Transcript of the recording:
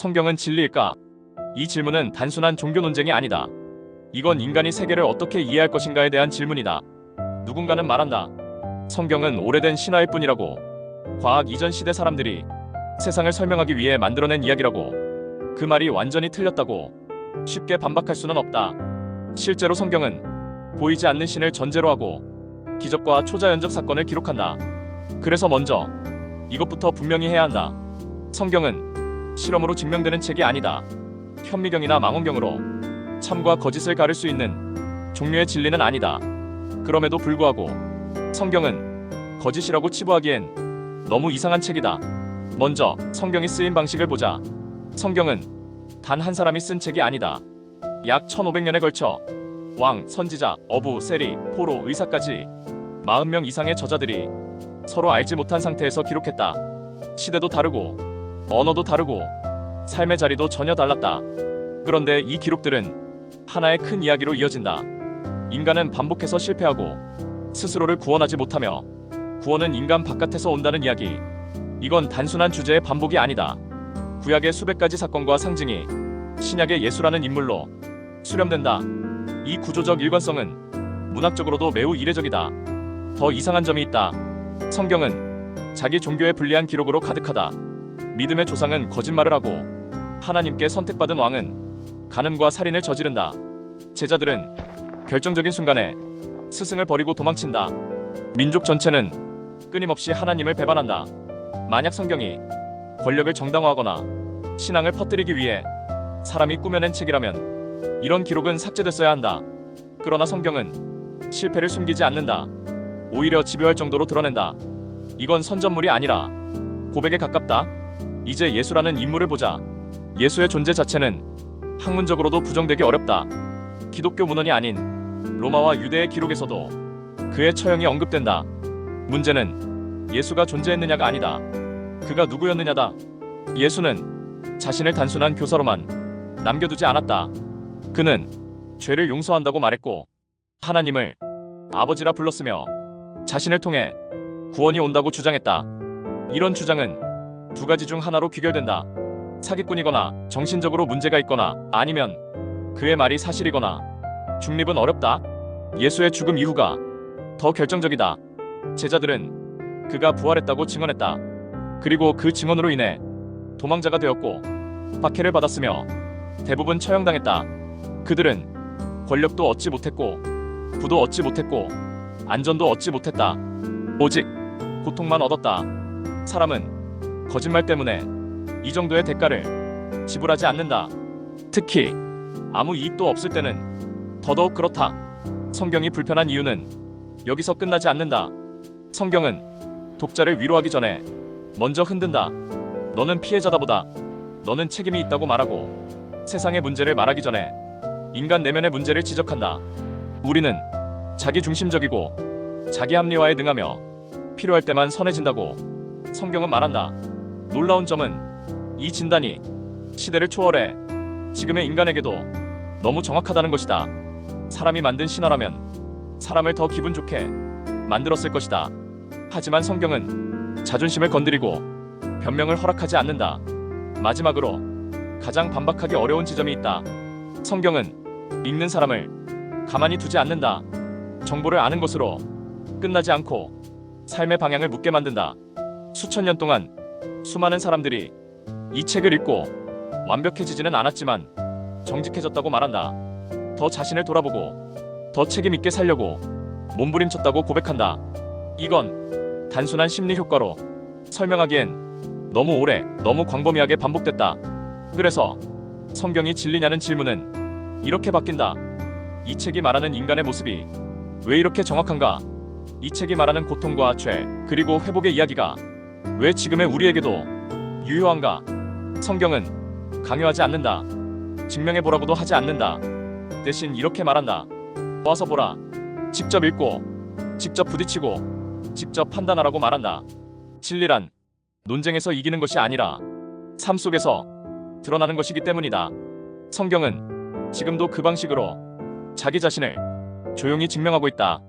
성경은 진리일까? 이 질문은 단순한 종교 논쟁이 아니다. 이건 인간이 세계를 어떻게 이해할 것인가에 대한 질문이다. 누군가는 말한다. 성경은 오래된 신화일 뿐이라고. 과학 이전 시대 사람들이 세상을 설명하기 위해 만들어낸 이야기라고. 그 말이 완전히 틀렸다고. 쉽게 반박할 수는 없다. 실제로 성경은 보이지 않는 신을 전제로 하고 기적과 초자연적 사건을 기록한다. 그래서 먼저 이것부터 분명히 해야 한다. 성경은 실험으로 증명되는 책이 아니다. 현미경이나 망원경으로 참과 거짓을 가릴 수 있는 종류의 진리는 아니다. 그럼에도 불구하고 성경은 거짓이라고 치부하기엔 너무 이상한 책이다. 먼저 성경이 쓰인 방식을 보자. 성경은 단 한 사람이 쓴 책이 아니다. 약 1500년에 걸쳐 왕, 선지자, 어부, 세리, 포로, 의사까지 40명 이상의 저자들이 서로 알지 못한 상태에서 기록했다. 시대도 다르고 언어도 다르고 삶의 자리도 전혀 달랐다. 그런데 이 기록들은 하나의 큰 이야기로 이어진다. 인간은 반복해서 실패하고 스스로를 구원하지 못하며 구원은 인간 바깥에서 온다는 이야기. 이건 단순한 주제의 반복이 아니다. 구약의 수백 가지 사건과 상징이 신약의 예수라는 인물로 수렴된다. 이 구조적 일관성은 문학적으로도 매우 이례적이다. 더 이상한 점이 있다. 성경은 자기 종교의 불리한 기록으로 가득하다. 믿음의 조상은 거짓말을 하고 하나님께 선택받은 왕은 간음과 살인을 저지른다. 제자들은 결정적인 순간에 스승을 버리고 도망친다. 민족 전체는 끊임없이 하나님을 배반한다. 만약 성경이 권력을 정당화하거나 신앙을 퍼뜨리기 위해 사람이 꾸며낸 책이라면 이런 기록은 삭제됐어야 한다. 그러나 성경은 실패를 숨기지 않는다. 오히려 집요할 정도로 드러낸다. 이건 선전물이 아니라 고백에 가깝다. 이제 예수라는 인물을 보자. 예수의 존재 자체는 학문적으로도 부정되기 어렵다. 기독교 문헌이 아닌 로마와 유대의 기록에서도 그의 처형이 언급된다. 문제는 예수가 존재했느냐가 아니다. 그가 누구였느냐다. 예수는 자신을 단순한 교사로만 남겨두지 않았다. 그는 죄를 용서한다고 말했고 하나님을 아버지라 불렀으며 자신을 통해 구원이 온다고 주장했다. 이런 주장은 두 가지 중 하나로 귀결된다. 사기꾼이거나 정신적으로 문제가 있거나 아니면 그의 말이 사실이거나 중립은 어렵다. 예수의 죽음 이후가 더 결정적이다. 제자들은 그가 부활했다고 증언했다. 그리고 그 증언으로 인해 도망자가 되었고 박해를 받았으며 대부분 처형당했다. 그들은 권력도 얻지 못했고 부도 얻지 못했고 안전도 얻지 못했다. 오직 고통만 얻었다. 사람은 거짓말 때문에 이 정도의 대가를 지불하지 않는다. 특히 아무 이익도 없을 때는 더더욱 그렇다. 성경이 불편한 이유는 여기서 끝나지 않는다. 성경은 독자를 위로하기 전에 먼저 흔든다. 너는 피해자다 보다 너는 책임이 있다고 말하고 세상의 문제를 말하기 전에 인간 내면의 문제를 지적한다. 우리는 자기 중심적이고 자기 합리화에 능하며 필요할 때만 선해진다고 성경은 말한다. 놀라운 점은 이 진단이 시대를 초월해 지금의 인간에게도 너무 정확하다는 것이다. 사람이 만든 신화라면 사람을 더 기분 좋게 만들었을 것이다. 하지만 성경은 자존심을 건드리고 변명을 허락하지 않는다. 마지막으로 가장 반박하기 어려운 지점이 있다. 성경은 읽는 사람을 가만히 두지 않는다. 정보를 아는 것으로 끝나지 않고 삶의 방향을 묻게 만든다. 수천 년 동안 수많은 사람들이 이 책을 읽고 완벽해지지는 않았지만 정직해졌다고 말한다. 더 자신을 돌아보고 더 책임 있게 살려고 몸부림쳤다고 고백한다. 이건 단순한 심리 효과로 설명하기엔 너무 오래, 너무 광범위하게 반복됐다. 그래서 성경이 진리냐는 질문은 이렇게 바뀐다. 이 책이 말하는 인간의 모습이 왜 이렇게 정확한가? 이 책이 말하는 고통과 죄, 그리고 회복의 이야기가 왜 지금의 우리에게도 유효한가? 성경은 강요하지 않는다. 증명해 보라고도 하지 않는다. 대신 이렇게 말한다. 와서 보라. 직접 읽고, 직접 부딪히고, 직접 판단하라고 말한다. 진리란 논쟁에서 이기는 것이 아니라 삶 속에서 드러나는 것이기 때문이다. 성경은 지금도 그 방식으로 자기 자신을 조용히 증명하고 있다.